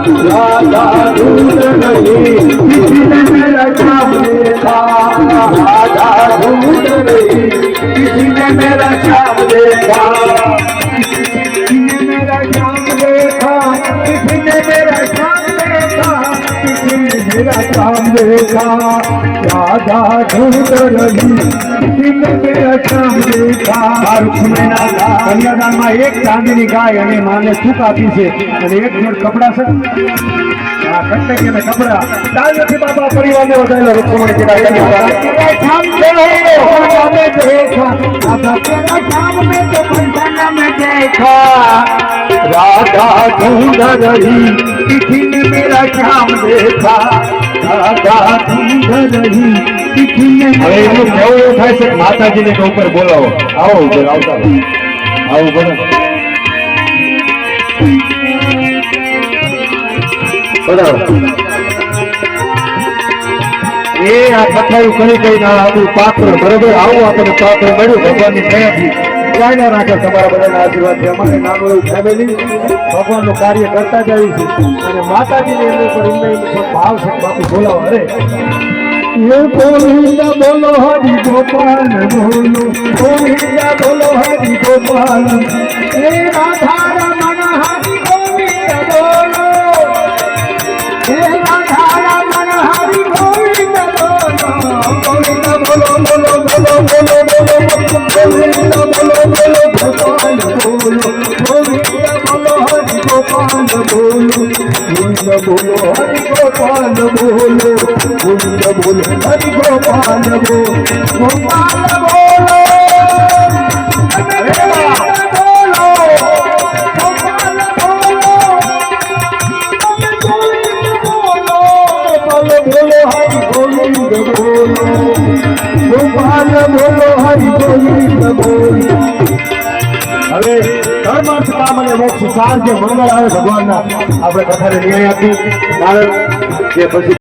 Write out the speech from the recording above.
राधा ढूंढ रही किसी ने मेरा श्याम देखा राधा ढूंढ रही किसी ने मेरा श्याम मेरा श्याम देखा राधा ढूंढ रही किसी ने मेरा श्याम देखा કન્યાદાનમાં એક ચાંદીની ગાય અને માને સુખ આપી છે અને એક જોડ કપડા છે આ કંટકી અને કપડા તાળીઓથી બાબા પરિવારને વધારેલો રૂપમણી કીધા तेरा श्याम देखा में देखा राधा देखा राधा ढूंढ रही किसी ने मेरा श्याम देखा राधा ढूंढ रही किसी ने હવે मेरा એમનું કહેવું એવું થાય છે કે માતાજીને કે ઉપર બોલાવો આવો ઉપર આવતા રહો. આવું બોલો બરાબર એ આ કથાયું કરી કરીને આ આપણું પાત્ર બરોબર આવું આપણને પાત્ર મળ્યું ભગવાનની દયાથી કાંઈ ના રાખે તમારા બધાના આશીર્વાદથી અમારે નાનું એવું ફેમિલી ભગવાનનું કાર્ય કરતા જ આવી છે અને માતાજીને એમની પર એમને એમનો ભાવ છે બાપુ બોલાવો અરે ये गोविंद बोलो हरि गोपाल बोलो गोविंद बोलो हरि गोपाल हे राधा रमण हरि गोविंद बोलो हे राधा रमण हरि गोविंद बोलो गोविंद बोलो बोलो बोलो बोलो বলো গোবিন্দ বলো হরি গোপাল বলো গোবিন্দ বলো হরি গোপাল বলো গোবিন্দ বলো হরি গোপাল বলো গোপাল বলো গোপাল বলো হরি গোবিন্দ હવે ધર્માર્થ કામ અને મોક્ષ સાર જે મંગળ આવે ભગવાનના, આપણે કથાને ન્યાય આપી કારણ કે પછી